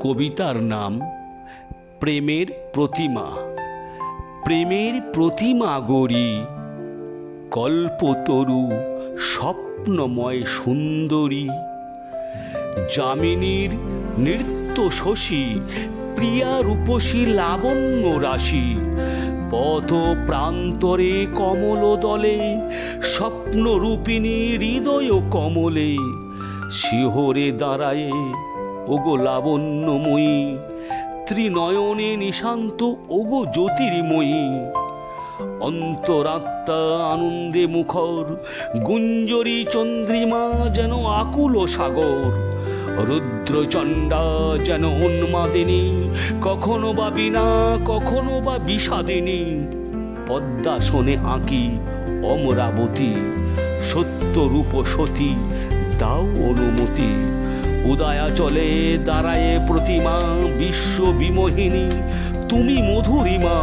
কবিতার নাম প্রেমের প্রতিমা। প্রেমের প্রতিমা গড়ি কল্পতরু স্বপ্নময় সুন্দরী। যামিনীর নৃত্য শশী প্রিয়া রূপসী লাবণ্য রাশি। পথ প্রান্তরে কমল দলে, স্বপ্নরূপিণী হৃদয় কমলে, শিহরে দাঁড়ায়ে ওগো লাবণ্যময়ী, ত্রিনয়নে নিশান্ত ওগো জ্যোতির্ময়ী। অন্তরাত্মা আনন্দে মুখর, গুঞ্জরি চন্দ্রিমা যেন আকুল সাগর। রুদ্রচণ্ডা যেন উন্মাদিনী, কখনো বা বিনা, কখনো বা বিষাদিনী। পদ্মাসনে আঁকি অমরাবতী সত্য রূপ সতী, দাও অনুমতি। উদয়াচলে দাঁড়ায়ে প্রতিমা বিশ্ব বিমোহিনী তুমি মধুরিমা,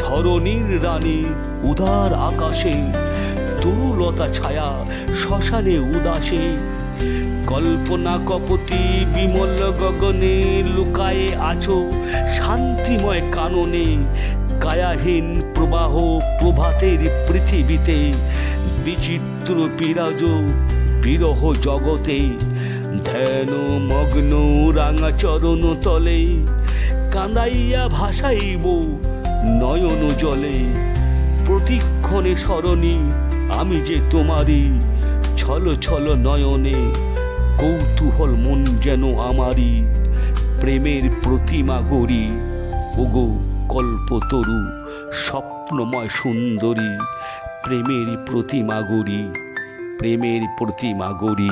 ধরণীর রানী, উদার আকাশে, তরুলতা ছায়া, শ্মশানে উদাসে। কল্পনা কপতি বিমল গগনে লুকায়ে আছো, শান্তিময় কাননে কায়াহীন প্রবাহ প্রভাতের পৃথিবীতে, বিচিত্র বিরাজ, বিরহ জগতে। ধ্যান মগ্ন রাঙা চরণ তলে, কাঁদাইয়া ভাসাইব নয়ন জলে। প্রতিক্ষণে স্মরণী আমি যে তোমারই ছল ছল নয়নে, কৌতূহল মন যেন আমারই, প্রেমের প্রতিমা গড়ি। ওগো কল্পতরু, স্বপ্নময় সুন্দরী প্রেমের প্রতিমা গড়ি, প্রেমের প্রতিমা গড়ি।